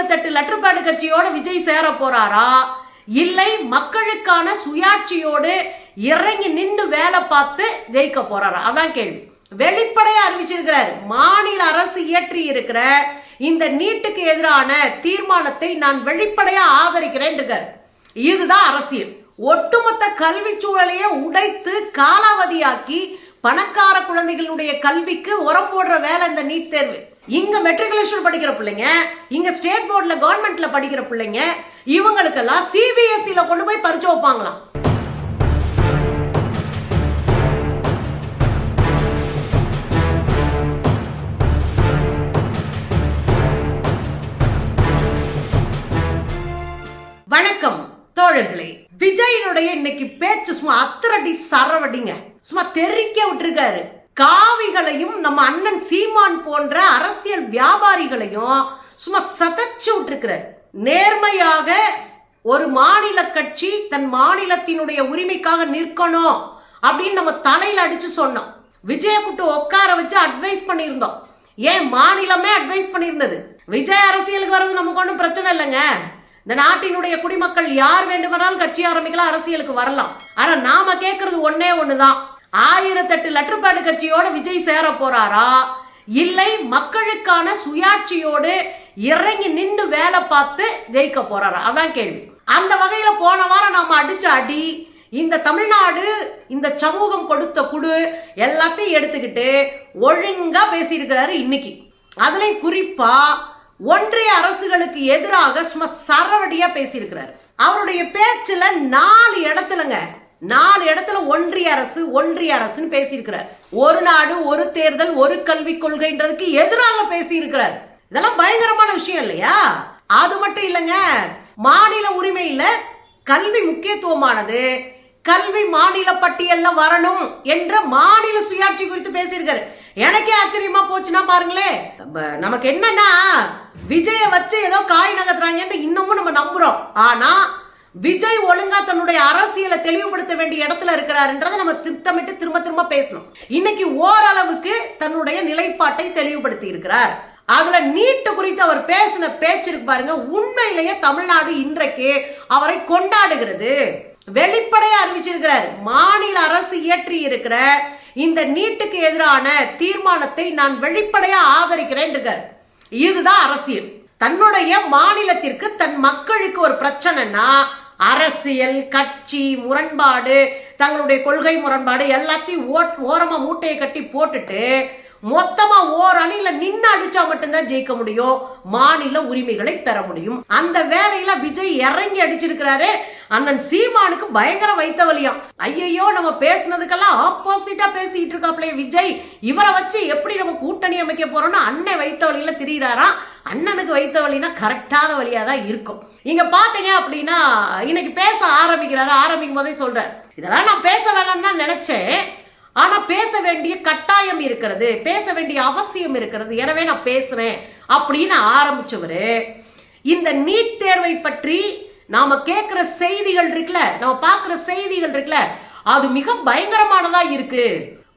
ஆயிரத்தெட்டு letter pad கட்சியோட விஜய் சேர போறாரா? இல்லை மக்களுக்கான சுயாட்சியோடு இறங்கி நின்று வேலை பார்த்து ஜெயிக்க போறாரா? அதான் கேள்வி. வெளிப்படையா அறிவிச்சிருக்கிறார். மாநில அரசு இயற்றி இருக்கிற இந்த நீட்டுக்கு எதிரான தீர்மானத்தை நான் வெளிப்படையா ஆதரிக்கிறேன் இருக்கார். இதுதான் அரசியல். ஒட்டுமொத்த கல்வி சூழலையே உடைத்து காலாவதியாக்கி பணக்கார குழந்தைகளுடைய கல்விக்கு உரம் போடுற வேலை இந்த நீட் தேர்வு. இங்க மெட்ரிகுலேஷன் படிக்கிற பிள்ளைங்க இங்க ஸ்டேட் போர்ட்ல கவர்மெண்ட்ல படிக்கிற பிள்ளைங்க இவங்களுக்கெல்லாம் சிபிஎஸ்சியில கொண்டு போய் பரிச்சு வைப்பாங்களாம். வணக்கம் தோழர்களே. விஜயனுடைய இன்னைக்கு பேச்சு சும்மா அத்திரடி சரவடிங்க. சும்மா தெரிக்க விட்டுருக்காரு. காவிகளையும் நம்ம அண்ணன் சீமான் போன்ற அரசியல் வியாபாரிகளையும் சும்மா சதைச்சு விட்டுருக்கிறார். நேர்மையாக ஒரு மாநில கட்சி தன் மாநிலத்தினுடைய உரிமைக்காக நிற்கணும் அப்படின்னு நம்ம தலையில் அடிச்சு சொன்னோம். விஜயகுட்டு உட்கார வச்சு அட்வைஸ் பண்ணியிருந்தோம். ஏன் மாநிலமே அட்வைஸ் பண்ணியிருந்தது? விஜய் அரசியலுக்கு வர்றது நமக்கு ஒன்றும் பிரச்சனை இல்லைங்க. இந்த நாட்டினுடைய குடிமக்கள் யார் வேண்டுமானாலும் கட்சி ஆரம்பிக்கலாம் அரசியலுக்கு வரலாம். ஆனால் நாம கேட்கறது ஒன்னே தான் ஆயிரத்தெட்டு லெட்டர் பேடு கட்சியோட விஜய் சேர போறாரா? இல்லை மக்களுக்கான சுயாட்சியோடு இறங்கி நின்று வேலை பார்த்து ஜெயிக்க போறாரா? அதான் கேள்வி. அந்த வகையில போன வாரம் நாம அடிச்ச அடி இந்த தமிழ்நாடு இந்த சமூகம் கொடுத்த குடு எல்லாத்தையும் எடுத்துக்கிட்டு ஒழுங்கா பேசியிருக்கிறாரு இன்னைக்கு. அதுலயும் குறிப்பா ஒன்றிய அரசுகளுக்கு எதிராக சும்மா சரவடியா பேசியிருக்கிறாரு. அவருடைய பேச்சுல நாலு இடத்துலங்க நாலு இடத்துல ஒன்றிய அரசு ஒன்றிய அரசுன்னு பேசியிருக்கிறார். ஒரு நாடு ஒரு தேர்தல் ஒரு கல்விக் கொள்கைன்றதுக்கு எதிராக பேசியிருக்கிறார். இதெல்லாம் பயங்கரமான விஷயம் இல்லையா? அது மட்டும் இல்லைங்க மாநில உரிமையில் கல்வி முக்கியத்துவமானது கல்வி மாநில பட்டியல்ல வரணும் என்ற மாநில சுயாட்சி குறித்து பேசியிருக்காரு. எனக்கே ஆச்சரியமா போச்சுன்னா பாருங்களேன். நமக்கு என்னன்னா விஜய வச்சு ஏதோ காய் நகர்த்துறாங்கன்னு இன்னமும் நம்ம நம்புறோம். ஆனா விஜய் ஒழுங்கா தன்னுடைய அரசியலை தெளிவுபடுத்த வேண்டிய இடத்துல இருக்கிறாருன்றதை நம்ம திட்டமிட்டு திரும்ப திரும்ப பேசணும். இன்னைக்கு ஓரளவுக்கு தன்னுடைய நிலைப்பாட்டை தெளிவுபடுத்தி இருக்கிறார். அதுல நீட்டு குறித்து அவர் பேசின பேச்சு இருக்கு பாருங்க. உண்மையிலேயே தமிழ்நாடு இன்றைக்கு அவரை கொண்டாடுகிறது. வெளிப்படையா அறிவிச்சிருக்கிறார். மாநில அரசு இயற்றி இருக்கிற இந்த நீட்டுக்கு எதிரான தீர்மானத்தை நான் வெளிப்படையா ஆதரிக்கிறேன் இருக்கார். இதுதான் அரசியல். தன்னுடைய மாநிலத்திற்கு தன் மக்களுக்கு ஒரு பிரச்சனைனா அரசியல் கட்சி முரண்பாடு தங்களுடைய கொள்கை முரண்பாடு எல்லாத்தையும் ஓட் ஓரமாக மூட்டையை கட்டி போட்டுட்டு மொத்தமா ஓர் அணியில நின்னு அடிச்சா மட்டும்தான் ஜெயிக்க முடியும். மாநில உரிமைகளை பெற முடியும். அந்த வேலையில விஜய் இறங்கி அடிச்சிருக்கிறாரு. அண்ணன் சீமானுக்கு பயங்கர வைத்த வலியாம். ஐயையோ நம்ம பேசுனதுக்கெல்லாம் ஆப்போசிட்டா பேசிட்டு இருக்காப்லே விஜய். இவரை வச்சு எப்படி நம்ம கூட்டணி அமைக்க போறோம்னு அண்ணன் வைத்த வழியில திரியிறாராம். அண்ணனுக்கு வைத்த வழினா கரெக்டான வழியா தான் இருக்கும். இங்க பாத்தீங்க அப்படின்னா இன்னைக்கு பேச ஆரம்பிக்கிறாரு. ஆரம்பிக்கும் போதே சொல்றாரு. இதெல்லாம் நான் பேச வேணாம்னு தான் நினைச்சேன். ஆனா பேச வேண்டிய கட்டாயம் இருக்கிறது பேச வேண்டிய அவசியம் இருக்கிறது. எனவே நான் பேசுறேன் அப்படின்னு ஆரம்பிச்சவர். இந்த நீட் தேர்வை பற்றி நாம கேட்கிற செய்திகள் இருக்குல்ல நம்ம பார்க்குற செய்திகள் இருக்குல்ல அது மிக பயங்கரமானதா இருக்கு.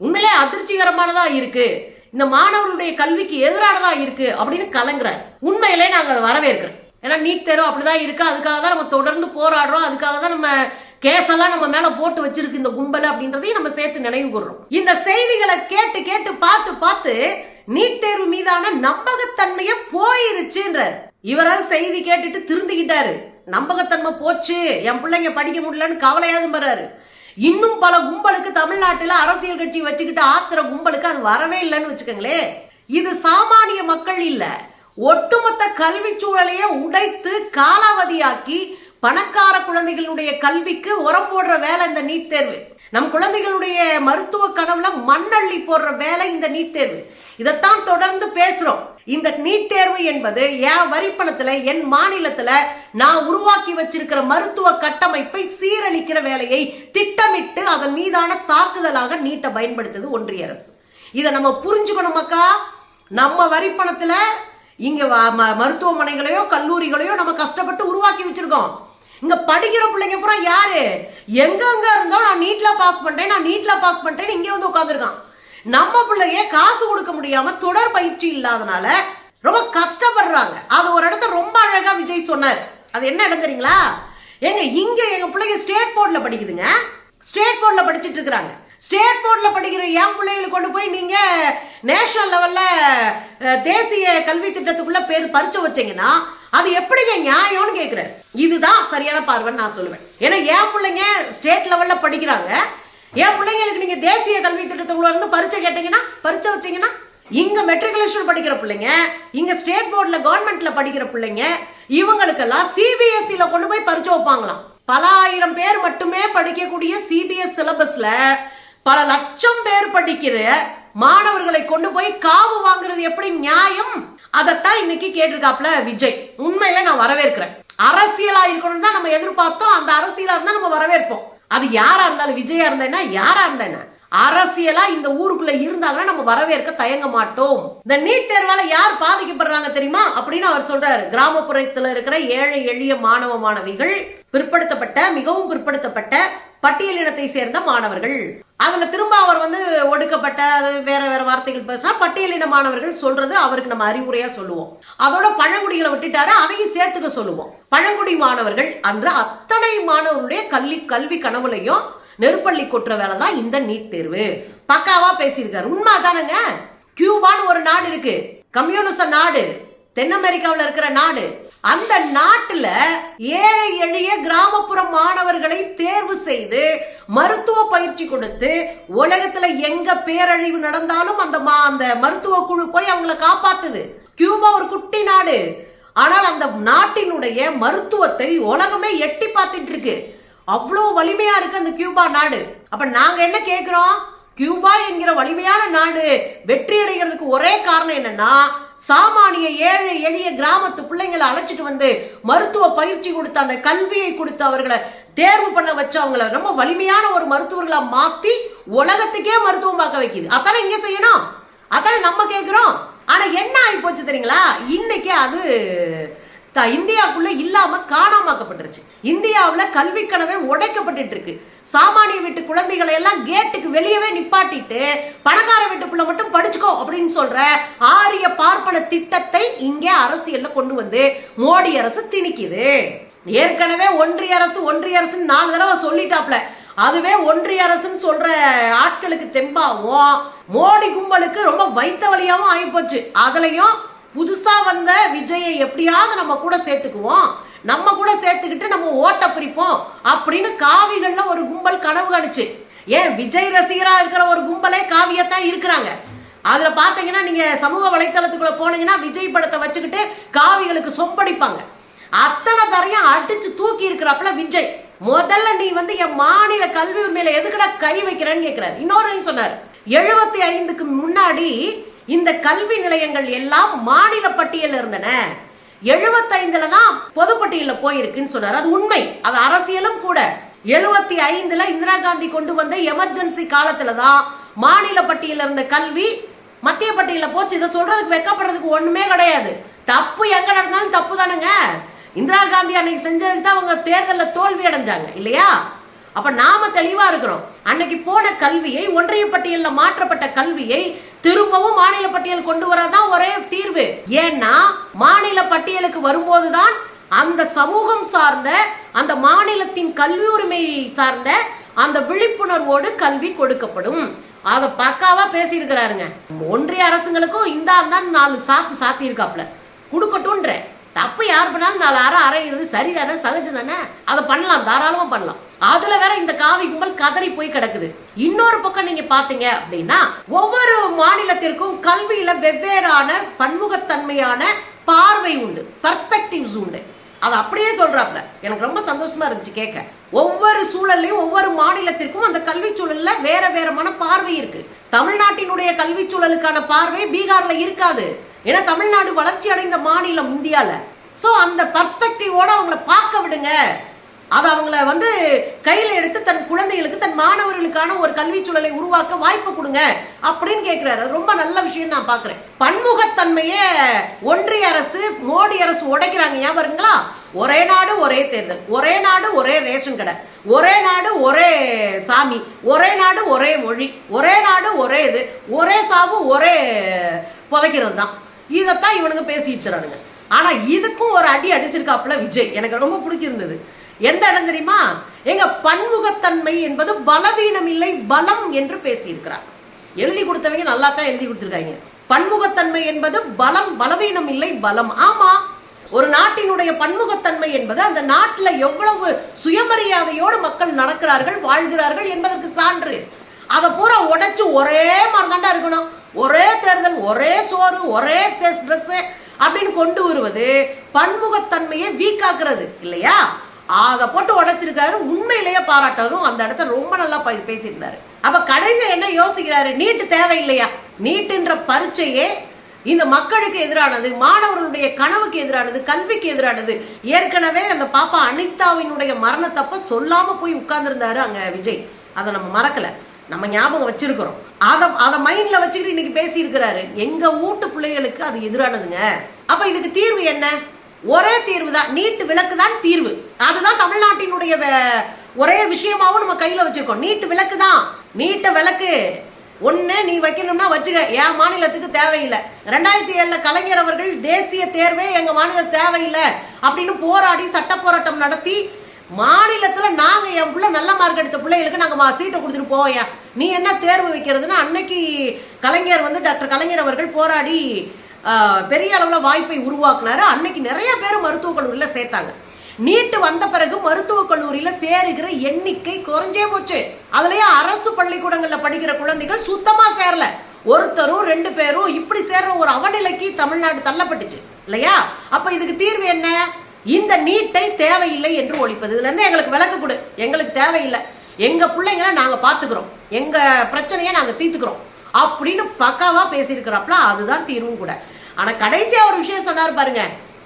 உண்மையிலே அதிர்ச்சிகரமானதா இருக்கு. இந்த மாணவர்களுடைய கல்விக்கு எதிரானதா இருக்கு அப்படின்னு கலங்குறார். உண்மையிலே நாங்கள் அதை வரவேற்கிறோம் ஏன்னா நீட் தேர்வு அப்படிதான் இருக்கு. அதுக்காக தான் நம்ம தொடர்ந்து போராடுறோம். அதுக்காக தான் நம்ம கேஸெல்லாம் நம்ம மேல போட்டு வச்சிருக்கு இந்த கும்பல் அப்படின்றதையும் நம்ம சேர்த்து நினைவு கூறுறோம் இந்த செய்திகளை கேட்டு கேட்டு பார்த்து பார்த்து நீட் தேர்வு மீதான நம்பகத்தன்மையே போயிருச்சுன்றார். இவரால் செய்தி கேட்டுட்டு திருந்திக்கிட்டாரு. நம்பகத்தன்மை போச்சு. என் பிள்ளைங்க படிக்க முடியலன்னு கவலையாது பறாரு இன்னும் பல கும்பலுக்கு தமிழ்நாட்டில் அரசியல் கட்சி வச்சுக்கிட்டு ஆத்திர கும்பலுக்கு அது வரவே இல்லைன்னு வச்சுக்கோங்களேன். இது சாமானிய மக்கள் இல்லை. ஒட்டுமொத்த கல்வி சூழலையே உடைத்து காலாவதியாக்கி பணக்கார குழந்தைகளுடைய கல்விக்கு உரம் போடுற வேலை இந்த நீட் தேர்வு. நம் குழந்தைகளுடைய மருத்துவ கனவுல மண்ணள்ளி போடுற வேலை இந்த நீட் தேர்வு. இதைத்தான் தொடர்ந்து பேசுறோம். இந்த நீட் தேர்வு என்பது என் வரிப்பணத்துல என் மாநிலத்துல நான் உருவாக்கி வச்சிருக்கிற மருத்துவ கட்டமைப்பை சீரழிக்கிற வேலையை திட்டமிட்டு அதன் மீதான தாக்குதலாக நீட்டை பயன்படுத்துது ஒன்றிய அரசு. இதை நம்ம புரிஞ்சுக்கணும் மக்கா. நம்ம வரிப்பணத்துல இங்க மருத்துவமனைகளையோ கல்லூரிகளையோ நம்ம கஷ்டப்பட்டு உருவாக்கி வச்சிருக்கோம். இங்க படிக்கிற பிள்ளைங்க பூரா யாரு? எங்கெங்க இருந்தோ நான் நீட்ல பாஸ் பண்ணிட்டேன் நான் நீட்ல பாஸ் பண்ணிட்டேன்னு இங்கே வந்து உட்காந்துருக்கான் நம்ம பிள்ளைங்க காசு கொடுக்க முடியாம தொடர் பயிற்சி இல்லாதனால ரொம்ப கஷ்டப்படுறாங்க. அது ஒரு இடத்த ரொம்ப அழகா சொன்னார். அது என்ன இடம் தெரியுங்களா? ஏங்க இங்க எங்க பிள்ளைங்க ஸ்டேட் போர்ட்ல படிக்குதுங்க. ஸ்டேட் போர்ட்ல படிச்சுட்டு இருக்கிறாங்க. ஸ்டேட் போர்ட்ல படிக்கிற என் பிள்ளைகளை கொண்டு போய் நீங்க நேஷனல் லெவல்ல தேசிய கல்வி திட்டத்துக்குள்ள பேர் பரிச்சு வச்சீங்கன்னா அது எப்படிங்க நியாயம்னு கேட்குறேன் இதுதான் சரியான பார்வைன்னு நான் சொல்லுவேன். ஏன்னா என் பிள்ளைங்க ஸ்டேட் லெவலில் படிக்கிறாங்க. என் பிள்ளைங்களுக்கு நீங்கள் தேசிய கல்வி திட்டத்துக்குள்ள இருந்து பரிச்சை கேட்டீங்கன்னா பரிச்சை வச்சிங்கன்னா இங்கே மெட்ரிகுலேஷன் படிக்கிற பிள்ளைங்க இங்கே ஸ்டேட் போர்டில் கவர்மெண்ட்டில் படிக்கிற பிள்ளைங்க இவங்களுக்கெல்லாம் சிபிஎஸ்சியில் கொண்டு போய் பரிச்சை வைப்பாங்களாம். பல ஆயிரம் பேர் மட்டுமே படிக்கக்கூடிய சிபிஎஸ் சிலபஸில் பல லட்சம் பேர் படிக்கிற மாணவர்களை கொண்டு போய் காவு வாங்குறது எப்படி நியாயம்? அதைத்தான் இன்னைக்கு கேட்டிருக்காப்ல விஜய். உண்மையில நான் வரவேற்கிறேன். அரசியலா இருக்கணும்னு தான் நம்ம எதிர்பார்த்தோம். அந்த அரசியலா இருந்தா நம்ம வரவேற்போம். அது யாரா இருந்தாலும் விஜயா இருந்தேன்னா யாரா இருந்தேன்னா அரசியலா இந்த ஊருக்குள்ள இருந்தாங்கன்னா நம்ம வரவேற்க தயங்க மாட்டோம். இந்த நீட் தேர்வால யார் பாதிக்கப்படுறாங்க தெரியுமா? அப்படின்னு அவர் சொல்றாரு. கிராமப்புறத்துல இருக்கிற ஏழை எளிய மாணவ மாணவிகள் பிற்படுத்தப்பட்ட மிகவும் பிற்படுத்தப்பட்ட பட்டியலினத்தை சேர்ந்த மாணவர்கள். அதுல திரும்ப அவர் வந்து ஒடுக்கப்பட்ட அது வேற வேற வார்த்தைகள் பேசினா பட்டியலின மாணவர்கள் சொல்றது அவருக்கு நம்ம அறிவுரையா சொல்லுவோம். அதோட பழங்குடிகளை விட்டுட்டாரு அதையும் சேர்த்துக்க சொல்லுவோம். பழங்குடி மாணவர்கள் அன்று அத்தனை மாணவருடைய கல்வி கல்வி கனவுலையும் நெருப்பள்ளி கொட்டுற வேலை தான் இந்த நீட் தேர்வு. பக்காவா பேசியிருக்காரு. உண்மை தானங்க கியூபான்னு ஒரு நாடு இருக்கு. கம்யூனிச நாடு. தென் அமெரிக்காவில் இருக்கிற நாடு. அந்த நாட்டில் ஏழை எளிய கிராமப்புற மாணவர்களை தேர்வு செய்து மருத்துவ பயிற்சி கொடுத்து உலகத்துல எங்க பேரழிவு நடந்தாலும் அந்த மா- அந்த மருத்துவ குழு போய் அவங்கள காப்பாத்துது. கியூபா ஒரு குட்டி நாடு. ஆனால் அந்த நாட்டினுடைய மருத்துவத்தை உலகமே எட்டி பார்த்துட்டு இருக்கு. அவ்வளோ வலிமையா இருக்கு அந்த கியூபா நாடு. அப்ப நாங்க என்ன கேட்கிறோம் கியூபா என்கிற வலிமையான நாடு வெற்றி அடைகிறதுக்கு ஒரே காரணம் என்னன்னா சாமானிய ஏழை எளிய கிராமத்து பிள்ளைங்களை அழைச்சிட்டு வந்து மருத்துவ பயிற்சி கொடுத்து அந்த கல்வியை கொடுத்து அவர்களை தேர்வு பண்ண வச்சு அவங்கள ரொம்ப வலிமையான ஒரு மருத்துவர்களை மாத்தி உலகத்துக்கே மருத்துவம் பார்க்க வைக்குது. அதானே இங்க செய்யணும்? அதானே நம்ம கேட்குறோம் ஆனா என்ன ஆகி போச்சு தெரியுங்களா? இன்னைக்கு அது த- இந்தியாவுக்குள்ளே இல்லாமல் காணாமாக்கப்பட்டுருச்சு. இந்தியாவில் கல்வி கனவே உடைக்கப்பட்டுட்டு இருக்கு சாமானிய வீட்டு குழந்தைகளை எல்லாம் கேட்டுக்கு வெளியவே நிப்பாட்டிட்டு பணக்கார வீட்டுக்குள்ள மட்டும் படிச்சுக்கோ அப்படின்னு சொல்ற ஆரிய பார்ப்பன திட்டத்தை இங்கே அரசியல்ல கொண்டு வந்து மோடி அரசு திணிக்குது. ஏற்கனவே ஒன்றிய அரசு ஒன்றிய அரசுன்னு நாலு தடவை சொல்லிட்டாப்ல. அதுவே ஒன்றிய அரசுன்னு சொல்ற ஆட்களுக்கு தெம்பாவும் மோடி கும்பலுக்கு ரொம்ப வைத்த வழியாவும் ஆகிப்போச்சு அதுலயும் புதுசாக வந்த விஜயை எப்படியாவது நம்ம கூட சேர்த்துக்குவோம். நம்ம கூட சேர்த்துக்கிட்டு நம்ம ஓட்ட பிரிப்போம் அப்படின்னு காவிகளில் ஒரு கும்பல் கனவு கணிச்சு. ஏன் விஜய் ரசிகராக இருக்கிற ஒரு கும்பலே காவியத்தான் இருக்கிறாங்க. அதில் பார்த்தீங்கன்னா நீங்கள் சமூக வலைத்தளத்துக்குள்ளே போனீங்கன்னா விஜய் படத்தை வச்சுக்கிட்டு காவிகளுக்கு சொம்படிப்பாங்க. அத்தனை பேரையும் அடித்து தூக்கி இருக்கிறப்பல விஜய். முதல்ல நீ வந்து என் மாநில கல்வி உரிமையில எதுக்கடா கை வைக்கிறேன்னு கேட்கிறாரு இன்னொரு சொன்னார். எழுபத்தி ஐந்துக்கு முன்னாடி இந்த கல்வி நிலையங்கள் எல்லாம் மாநில பட்டியல் இருந்தன. எழுபத்தைந்துல தான் பொதுப்பட்டியலில் போயிருக்குன்னு சொன்னார். அது உண்மை. அது அரசியலும் கூட. எழுபத்தி ஐந்துல இந்திரா காந்தி கொண்டு வந்த எமர்ஜென்சி காலத்துல தான் மாநில பட்டியல இருந்த கல்வி மத்திய பட்டியல போச்சு. இதை சொல்றதுக்கு வெக்கப்படுறதுக்கு ஒண்ணுமே கிடையாது. தப்பு எங்க நடந்தாலும் தப்பு தானுங்க. இந்திரா காந்தி அன்னைக்கு செஞ்சதுக்கு தான் அவங்க தேர்தலில் தோல்வி அடைஞ்சாங்க இல்லையா? அப்ப நாம தெளிவா இருக்கிறோம். அன்னைக்கு போன கல்வியை ஒன்றிய பட்டியலில் மாற்றப்பட்ட கல்வியை திரும்பவும் மாநில பட்டியல் கொண்டு வரதான் ஒரே தீர்வு. ஏன்னா மாநில பட்டியலுக்கு வரும்போதுதான் அந்த சமூகம் சார்ந்த அந்த மாநிலத்தின் கல்வி உரிமையை சார்ந்த அந்த விழிப்புணர்வோடு கல்வி கொடுக்கப்படும். அதை பக்காவா பேசியிருக்கிறாருங்க. ஒன்றிய அரசுங்களுக்கும் இந்தா தான் நாலு சாத்து சாத்தி இருக்காப்ல கொடுக்கட்டும்ன்ற. தப்பு யார் பண்ணாலும் நாலு அரை அரைகிறது சரிதானே சகஜம் தானே அதை பண்ணலாம் தாராளமாக பண்ணலாம். அதுல வேற இந்த காவி கும்பல் கதறி போய் கிடக்குது. இன்னொரு பக்கம் நீங்க பாத்தீங்க அப்படின்னா ஒவ்வொரு மாநிலத்திற்கும் கல்வியில வெவ்வேறான பன்முகத்தன்மையான பார்வை உண்டு பர்ஸ்பெக்டிவ்ஸ் உண்டு. அதை அப்படியே சொல்றாப்ல. எனக்கு ரொம்ப சந்தோஷமா இருந்துச்சு கேட்க. ஒவ்வொரு சூழல்லையும் ஒவ்வொரு மாநிலத்திற்கும் அந்த கல்வி சூழல்ல வேற வேறமான பார்வை இருக்கு. தமிழ்நாட்டினுடைய கல்வி சூழலுக்கான பார்வை பீகார்ல இருக்காது. ஏன்னா தமிழ்நாடு வளர்ச்சி அடைந்த மாநிலம் இந்தியாவில் ஸோ அந்த பர்ஸ்பெக்டிவோட அவங்கள பார்க்க விடுங்க. அது அவங்கள வந்து கையில் எடுத்து தன் குழந்தைகளுக்கு தன் மாணவர்களுக்கான ஒரு கல்வி சூழலை உருவாக்க வாய்ப்பு கொடுங்க அப்படின்னு கேட்குறாரு ரொம்ப நல்ல விஷயம் நான் பார்க்குறேன் பன்முகத்தன்மையே ஒன்றிய அரசு மோடி அரசு உடைக்கிறாங்க. ஏன் பாருங்களா? ஒரே நாடு ஒரே தேர்தல். ஒரே நாடு ஒரே ரேஷன் கடை. ஒரே நாடு ஒரே சாமி. ஒரே நாடு ஒரே மொழி. ஒரே நாடு ஒரே இது. ஒரே சாவு ஒரே புதைக்கிறது தான் இதைத்தான் இவனுங்க பேசிட்டு தரானுங்க ஆனா இதுக்கும் ஒரு அடி அடிச்சிருக்காப்புல விஜய். எனக்கு ரொம்ப பிடிச்சிருந்தது. எந்த இடம் தெரியுமா? எங்க பன்முகத்தன்மை என்பது பலவீனம் இல்லை பலம் என்று பேசியிருக்கிறார். எழுதி கொடுத்தவங்க நல்லா தான் எழுதி கொடுத்துருக்காங்க. பன்முகத்தன்மை என்பது பலம் பலவீனம் இல்லை பலம். ஆமா ஒரு நாட்டினுடைய பன்முகத்தன்மை என்பது அந்த நாட்டில் எவ்வளவு சுயமரியாதையோடு மக்கள் நடக்கிறார்கள் வாழ்கிறார்கள் என்பதற்கு சான்று. அதை பூரா உடைச்சு ஒரே மாதிரி தாண்டா இருக்கணும். ஒரே தேர்தல் ஒரே சோறு ஒரே ட்ரெஸ் அப்படின்னு கொண்டு வருவது பன்முகத்தன்மையை வீக்காக்குறது இல்லையா? அதை போட்டு உடைச்சிருக்காரு உண்மையிலேயே பாராட்டணும் அந்த இடத்த ரொம்ப நல்லா பேசியிருந்தாரு. அப்ப கடைசி என்ன யோசிக்கிறாரு? நீட்டு தேவையில்லையா? நீட்டுன்ற பரீட்சையே இந்த மக்களுக்கு எதிரானது மாணவர்களுடைய கனவுக்கு எதிரானது கல்விக்கு எதிரானது. ஏற்கனவே அந்த பாப்பா அனிதாவினுடைய மரணத்தப்ப சொல்லாம போய் உட்கார்ந்துருந்தாரு அங்க விஜய். அதை நம்ம மறக்கல. நம்ம ஞாபகம் வச்சிருக்கிறோம். அதை அதை மைண்டில் வச்சுக்கிட்டு இன்னைக்கு பேசியிருக்கிறாரு. எங்கள் வீட்டு பிள்ளைகளுக்கு அது எதிரானதுங்க. அப்போ இதுக்கு தீர்வு என்ன? ஒரே தீர்வு தான் நீட்டு விளக்கு தான் தீர்வு. அதுதான் தமிழ்நாட்டினுடைய ஒரே விஷயமாவும் நம்ம கையில் வச்சுருக்கோம். நீட்டு விளக்கு தான் நீட்ட விளக்கு. ஒன்று நீ வைக்கணும்னா வச்சுக்க. என் மாநிலத்துக்கு தேவையில்லை. ரெண்டாயிரத்தி ஏழில் கலைஞர் அவர்கள் தேசிய தேர்வே எங்கள் மாநிலம் தேவையில்லை அப்படின்னு போராடி சட்ட போராட்டம் நடத்தி மாநிலத்தில் நாங்கள் என் பிள்ளை நல்ல மார்க் எடுத்த பிள்ளைகளுக்கு நாங்கள் மா- சீட்டை கொடுத்துட்டு போயா நீ என்ன தேர்வு வைக்கிறதுன்னு அன்னைக்கு கலைஞர் வந்து டாக்டர் கலைஞர் அவர்கள் போராடி பெரிய அளவில் வாய்ப்பை உருவாக்குனாரு. அன்னைக்கு நிறைய பேர் மருத்துவக் கல்லூரியில் சேர்த்தாங்க. நீட்டு வந்த பிறகு மருத்துவக் கல்லூரியில் சேருகிற எண்ணிக்கை குறைஞ்சே போச்சு. அதுலேயே அரசு பள்ளிக்கூடங்களில் படிக்கிற குழந்தைகள் சுத்தமாக சேரல. ஒருத்தரும் ரெண்டு பேரும் இப்படி சேர்ற ஒரு அவநிலைக்கு தமிழ்நாடு தள்ளப்பட்டுச்சு. இல்லையா? அப்போ இதுக்கு தீர்வு என்ன? இந்த நீட்டை தேவையில்லை என்று ஒழிப்பது. இதுலேருந்து எங்களுக்கு விளக்கு கொடு. எங்களுக்கு தேவையில்லை. எங்கள் பிள்ளைங்களை நாங்கள் பார்த்துக்குறோம் எங்கள் பிரச்சனையை நாங்கள் தீர்த்துக்கிறோம். அப்படின்னு பக்காவாக பேசியிருக்கிறாப்ல அதுதான் தீர்வும் கூட. ஆனால் கடைசியாக ஒரு விஷயம் சொன்னார் பாருங்க.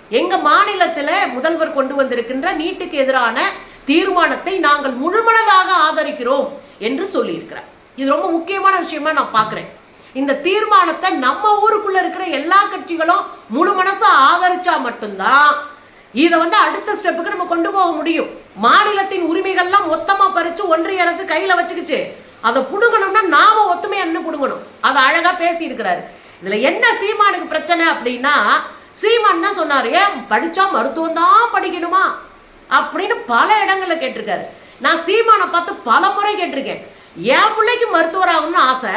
எங்கள் மாநிலத்தில் முதல்வர் கொண்டு வந்திருக்கின்ற நீட்டுக்கு எதிரான தீர்மானத்தை நாங்கள் முழுமனதாக ஆதரிக்கிறோம் என்று சொல்லியிருக்கிறார். இது ரொம்ப முக்கியமான விஷயமா நான் பார்க்குறேன் இந்த தீர்மானத்தை நம்ம ஊருக்குள்ள இருக்கிற எல்லா கட்சிகளும் முழு மனசா ஆதரிச்சா மட்டும்தான் இதை வந்து அடுத்த ஸ்டெப்புக்கு நம்ம கொண்டு போக முடியும். மாநிலத்தின் உரிமைகள்லாம் மொத்தமாக பறித்து ஒன்றிய அரசு கையில் வச்சுக்கிச்சு. அதை பிடுங்கணும்னா நாம ஒத்துமையா என்ன பிடுங்கணும். அதை அழகாக பேசியிருக்கிறாரு. இதில் என்ன சீமானுக்கு பிரச்சனை அப்படின்னா சீமான் தான் சொன்னார் ஏன் படித்தா மருத்துவம் தான் படிக்கணுமா? அப்படின்னு பல இடங்களில் கேட்டிருக்காரு. நான் சீமானை பார்த்து பல முறை கேட்டிருக்கேன். என் பிள்ளைக்கு மருத்துவர் ஆகணும்னு ஆசை.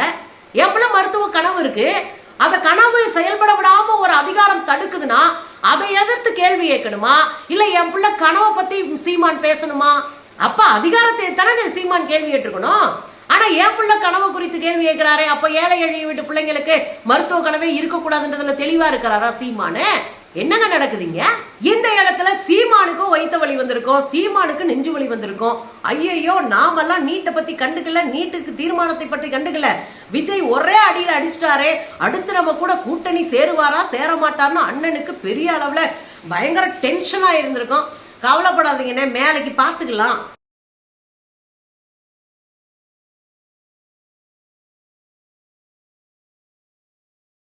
என் பிள்ளை மருத்துவ கனவு இருக்குது அந்த கனவு செயல்பட விடாமல் ஒரு அதிகாரம் தடுக்குதுன்னா அதை எதிர்த்து கேள்வி கேட்கணுமா? இல்லை என் பிள்ளை கனவை பத்தி சீமான் பேசணுமா? அப்போ அதிகாரத்தை தானே சீமான் கேள்வி கேட்டுருக்கணும்? ஆனா என் பிள்ளை கனவு குறித்து கேள்வி கேட்கிறாரே அப்போ ஏழை எழுதி வீட்டு பிள்ளைங்களுக்கு மருத்துவ கனவே இருக்கக்கூடாதுன்றதுல தெளிவா இருக்கிறாரா சீமானு? என்னங்க நடக்குதுங்க? இந்த இடத்துல சீமானுக்கும் வைத்த வழி வந்திருக்கும் சீமானுக்கு நெஞ்சு வழி வந்திருக்கும். ஐயையோ நாமெல்லாம் நீட்டை பத்தி கண்டுக்கல நீட்டுக்கு தீர்மானத்தை பற்றி கண்டுக்கல. விஜய் ஒரே அடியில அடிச்சிட்டாரே. அடுத்து நம்ம கூட கூட்டணி சேருவாரா சேர மாட்டார்னு அண்ணனுக்கு பெரிய அளவுல பயங்கர டென்ஷனாக இருந்திருக்கும். கவலைப்படாதீங்கண்ணே மேலைக்கு பார்த்துக்கலாம்.